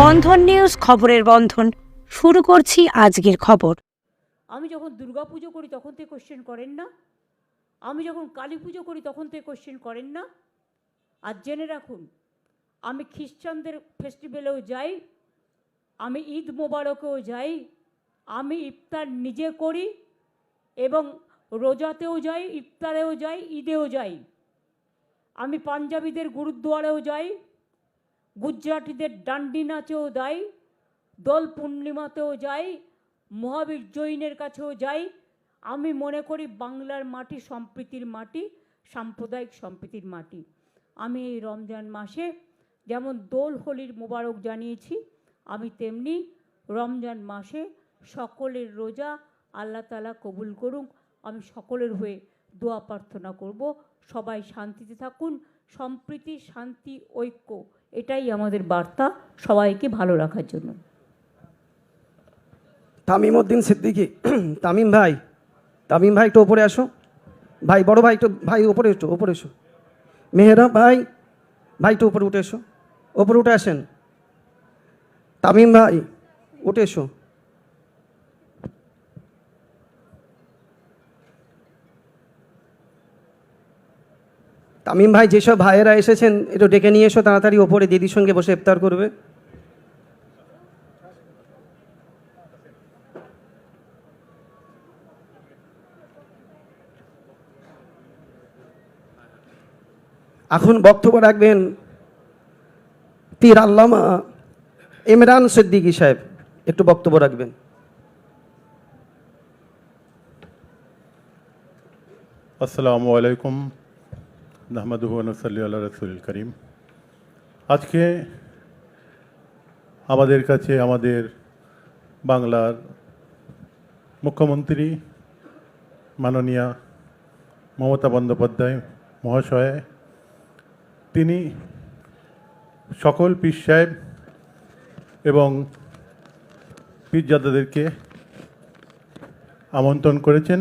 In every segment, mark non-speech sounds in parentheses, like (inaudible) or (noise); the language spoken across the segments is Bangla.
বন্ধন নিউজ খবরের বন্ধন। শুরু করছি আজকের খবর। আমি যখন দুর্গা পুজো করি তখন তো কোশ্চেন করেন না। আমি যখন কালী পুজো করি তখন তো কোশ্চেন করেন না। আর জেনে রাখুন, আমি খ্রিস্টানদের ফেস্টিভ্যালেও যাই, আমি ঈদ মোবারকেও যাই, আমি ইফতার নিজে করি এবং রোজাতেও যাই, ইফতারেও যাই, ঈদেও যাই। আমি পাঞ্জাবিদের গুরুদ্বারেও যাই গুজরাটিদের ডান্ডি নাচেও যাই দোল পূর্ণিমাতেও যাই, মহাবীর জৈনের কাছেও যাই। আমি মনে করি বাংলার মাটি সম্প্রীতির মাটি, সাম্প্রদায়িক সম্প্রীতির মাটি। আমি এই রমজান মাসে যেমন দোল হোলির মোবারক জানিয়েছি, আমি তেমনি রমজান মাসে সকলের রোজা আল্লাহ তালা কবুল করুক। আমি সকলের হয়ে দোয়া প্রার্থনা করব। সবাই শান্তিতে থাকুন। সম্প্রীতি, শান্তি, ঐক্য এটাই আমাদের বার্তা সবাইকে ভালো রাখার জন্য। তামিম উদ্দিন সিদ্দিকি, (clears throat) তামিম ভাই তামিম ভাই একটু ওপরে আসো। ভাই, বড় ভাই একটু, ভাই ওপরে একটু ওপরে এসো। মেহেরা ভাই ভাই একটু ওপরে উঠে এসো। ওপরে উঠে আসেন। তামিম ভাই, উঠে এসো। তামিম ভাই, যেসব ভাইয়েরা এসেছেন, একটু ডেকে নিয়ে এসো, তাড়াতাড়ি ওপরে দিদির সঙ্গে বসে ইফতার করবে। এখন বক্তব্য রাখবেন পীর আল্লামা ইমরান সিদ্দিকী সাহেব। একটু বক্তব্য রাখবেন। আসসালামু আলাইকুম। নাহমাদুহনসল্লি আল্লাহ রসুল করিম। আজকে আমাদের কাছে আমাদের বাংলার মুখ্যমন্ত্রী মাননীয়া মমতা বন্দ্যোপাধ্যায় মহাশয়, তিনি সকল পীর সাহেব এবং পীরজাদাদেরকে আমন্ত্রণ করেছেন।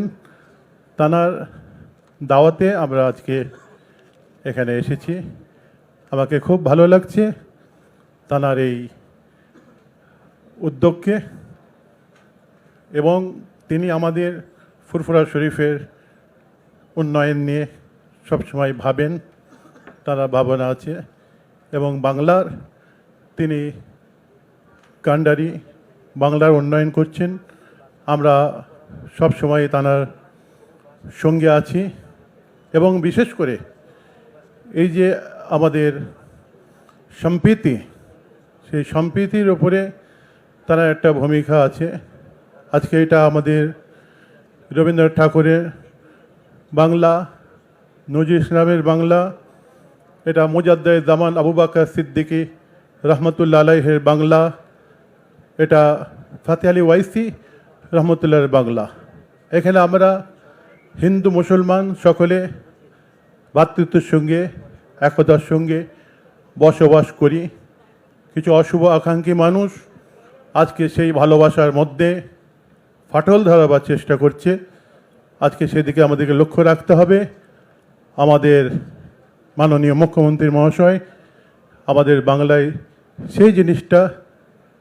তানার দাওয়াতে আমরা আজকে এখানে এসেছি। আমাকে খুব ভালো লাগছে তানার এই উদ্যোগকে এবং তিনি আমাদের ফুরফুরা শরীফের উন্নয়ন নিয়ে সবসময় ভাবেন, তারা ভাবনা আছে এবং বাংলার তিনি কান্ডারি বাংলার উন্নয়ন করছেন। আমরা সব সময় তানার সঙ্গে আছি এবং বিশেষ করে এই যে আমাদের সম্প্রীতি, সেই সম্প্রীতির ওপরে তারা একটা ভূমিকা আছে। আজকে এটা আমাদের রবীন্দ্রনাথ ঠাকুরের বাংলা নজির ইসলামের বাংলা, এটা মুজাদ্দায় জামান আবু বাকর সিদ্দিকী রহমতুল্লা আলাইহের বাংলা, এটা ফাতে আলী ওয়াইসি রহমতুল্লাহের বাংলা। এখানে আমরা হিন্দু, মুসলমান সকলে ভ্রাতৃত্বের সঙ্গে, একতার সঙ্গে বসবাস করি। কিছু অশুভ আকাঙ্ক্ষী মানুষ আজকে সেই ভালোবাসার মধ্যে ফাটল ধরাবার চেষ্টা করছে। আজকে সেদিকে আমাদেরকে লক্ষ্য রাখতে হবে। আমাদের মাননীয় মুখ্যমন্ত্রী মহাশয়, আমাদের বাংলায় সেই জিনিসটা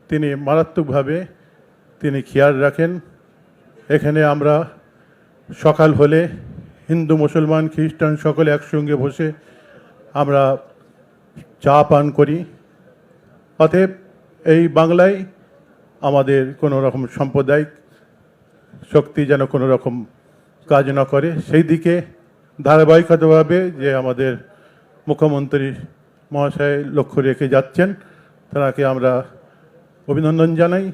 তিনি মারাত্মকভাবে তিনি খেয়াল রাখেন। এখানে আমরা সকাল হলে হিন্দু, মুসলমান, খ্রিস্টান সকলে একসঙ্গে বসে আমরা চা পান করি। অতএব এই বাংলায় আমাদের কোনো রকম সাম্প্রদায়িক শক্তি যেন কোনো রকম কাজ না করে। সেই দিকে ধারাবাহিকতাভাবে যে আমাদের মুখ্যমন্ত্রী মহাশয় লক্ষ্য রেখে যাচ্ছেন, তাকে আমরা অভিনন্দন জানাই,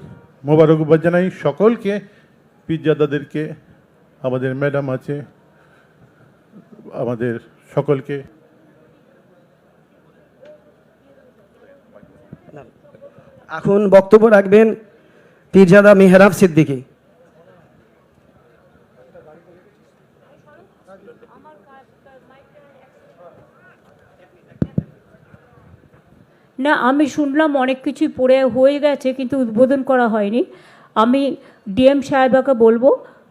মোবারকবাদ জানাই। সকলকে, পিজ্জাদাদেরকে, আমাদের ম্যাডাম আছে আমাদের সকলকে। এখন বক্তব্য রাখবেন পীরজাদা মেহরাব সিদ্দিকী। না আমি শুনলাম অনেক কিছু পড়ে হয়ে গেছে কিন্তু উদ্বোধন করা হয়নি। আমি ডিএম সাহেবাকে বলব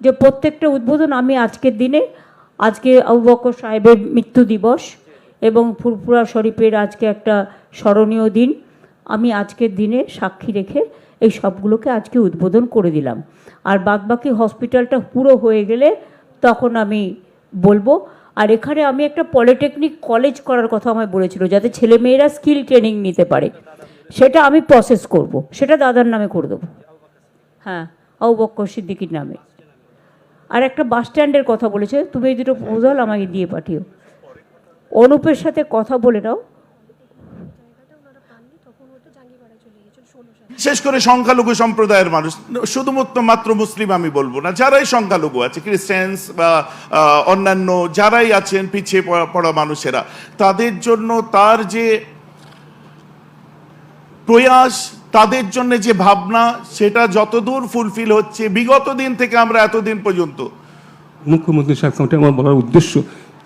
যে প্রত্যেকটা উদ্বোধন আমি আজকের দিনে আজকে আবু বকর সাহেবের মৃত্যু দিবস এবং ফুরফুরা শরীফের আজকে একটা স্মরণীয় দিন। আমি আজকের দিনে সাক্ষী রেখে এই সবগুলোকে আজকে উদ্বোধন করে দিলাম। আর বাদবাকি হসপিটালটা পুরো হয়ে গেলে তখন আমি বলব, আর এখানে আমি একটা পলিটেকনিক কলেজ করার কথা আমায় বলেছিল, যাতে ছেলেমেয়েরা স্কিল ট্রেনিং নিতে পারে। সেটা আমি প্রসেস করব। সেটা দাদার নামে করে দেবো। হ্যাঁ আউ সিদ্দিকির নামে। আর একটা বাস স্ট্যান্ডের কথা বলেছে, তুমি এই দুটো প্রপোজাল আমাকে দিয়ে পাঠিও। অনুপের সাথে কথা বলে নাও। বিশেষ করে সংখ্যালঘু সম্প্রদায়ের মানুষ, শুধুমাত্র মাত্র মুসলিম আমি বলব না, যারাই সংখ্যালঘু আছে ক্রিশ্চিয়ানস বা অন্যান্য যারাই আছেন, পিছিয়ে পড়া মানুষেরা, তাদের জন্য তার যে প্রয়াস তাদের জন্য যে ভাবনা সেটা যতদূর ফুলফিল হচ্ছে বিগত দিন থেকে আমরা এতদিন পর্যন্ত। মুখ্যমন্ত্রী সাহেব আমার বলার উদ্দেশ্য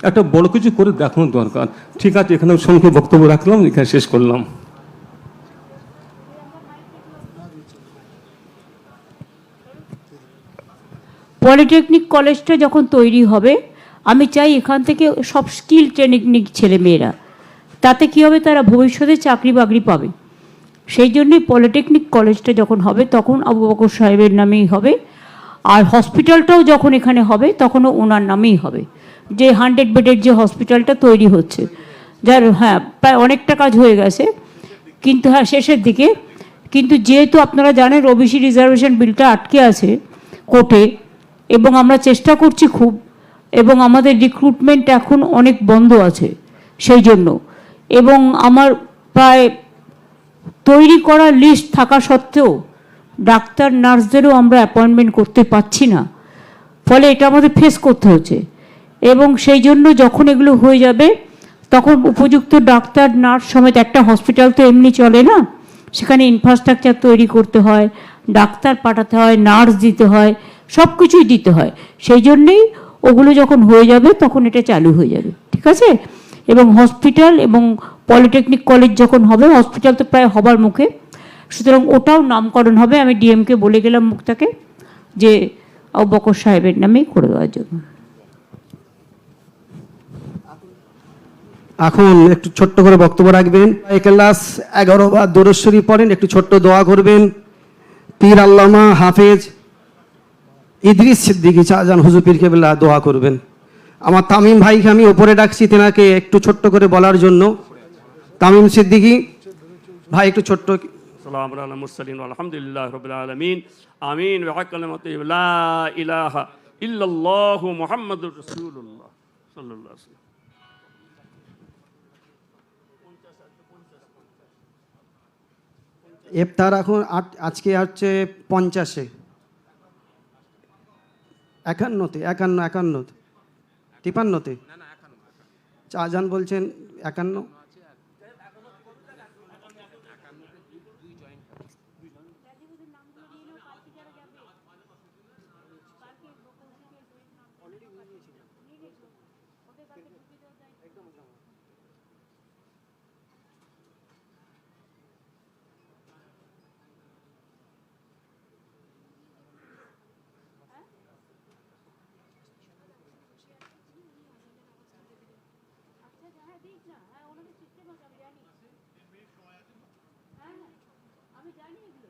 একটা বড় কিছু করে দেখানো দরকার। ঠিক আছে এখানে সংখ্যে বক্তব্য রাখলাম এখানে শেষ করলাম। পলিটেকনিক কলেজটা যখন তৈরি হবে আমি চাই এখান থেকে সব স্কিল ট্রেনিং নিক ছেলে মেয়েরা তাতে কী হবে তারা ভবিষ্যতে চাকরি বাকরি পাবে। সেই জন্যই পলিটেকনিক কলেজটা যখন হবে, তখন আবু বকর সাহেবের নামেই হবে। আর হসপিটালটাও যখন এখানে হবে, তখনও ওনার নামেই হবে। যে হান্ড্রেড বেডের যে হসপিটালটা তৈরি হচ্ছে, যার হ্যাঁ প্রায় অনেকটা কাজ হয়ে গেছে। কিন্তু হ্যাঁ শেষের দিকে। কিন্তু যেহেতু আপনারা জানেন ওবিসি রিজার্ভেশন বিলটা আটকে আছে কোর্টে, এবং আমরা চেষ্টা করছি খুব, এবং আমাদের রিক্রুটমেন্ট এখন অনেক বন্ধ আছে সেই জন্য। এবং আমার প্রায় তৈরি করা লিস্ট থাকা সত্ত্বেও ডাক্তার, নার্সদেরও আমরা অ্যাপয়েন্টমেন্ট করতে পারছি না। ফলে এটা আমাদের ফেস করতে হচ্ছে। এবং সেই জন্য যখন এগুলো হয়ে যাবে, তখন উপযুক্ত ডাক্তার, নার্স সমেত একটা হসপিটাল তো এমনি চলে না? সেখানে ইনফ্রাস্ট্রাকচার তৈরি করতে হয়, ডাক্তার পাঠাতে হয়, নার্স দিতে হয় সব কিছুই দিতে হয়। সেই জন্যেই ওগুলো যখন হয়ে যাবে, তখন এটা চালু হয়ে যাবে। ঠিক আছে? এবং হসপিটাল এবং পলিটেকনিক কলেজ যখন হবে হসপিটাল তো প্রায় হবার মুখে, সুতরাং ওটাও নামকরণ হবে। আমি ডিএমকে বলে গেলাম মুক্তাকে যে বকর সাহেবের নামেই করে দেওয়ার জন্য। এখন একটু ছোট্ট করে বক্তব্য রাখবেন। ক্লাস এগারো বা দোরেশ্বরী পড়েন, একটু ছোট্ট দোয়া করবেন। পীর আল্লামা হাফেজ ইদ্রিস সিদ্দিকি শাহজাহান হুজুর পীর কেবলা দোয়া করবেন। আমার তামিম ভাইকে আমি ওপরে ডাকছি, তেনাকে একটু ছোট্ট করে বলার জন্য। তামিম সিদ্দিকি ভাই একটু ছোট্ট সালাম আলা মুরসালিন আলহামদুলিল্লাহ রাব্বিল আলামিন। আমিন। ওয়া কালামাতু লা ইলাহা ইল্লাল্লাহ মুহাম্মাদুর রাসূলুল্লাহ সাল্লাল্লাহু আলাইহি এফতার এখন আজকে হচ্ছে পঞ্চাশে। একান্নতে একান্ন একান্নতে তিপান্নতে। চাজান বলছেন একান্ন? হ্যাঁ ওনাদের সিস্টেম আছে আমি জানি। হ্যাঁ, হ্যাঁ, আমি জানি এগুলো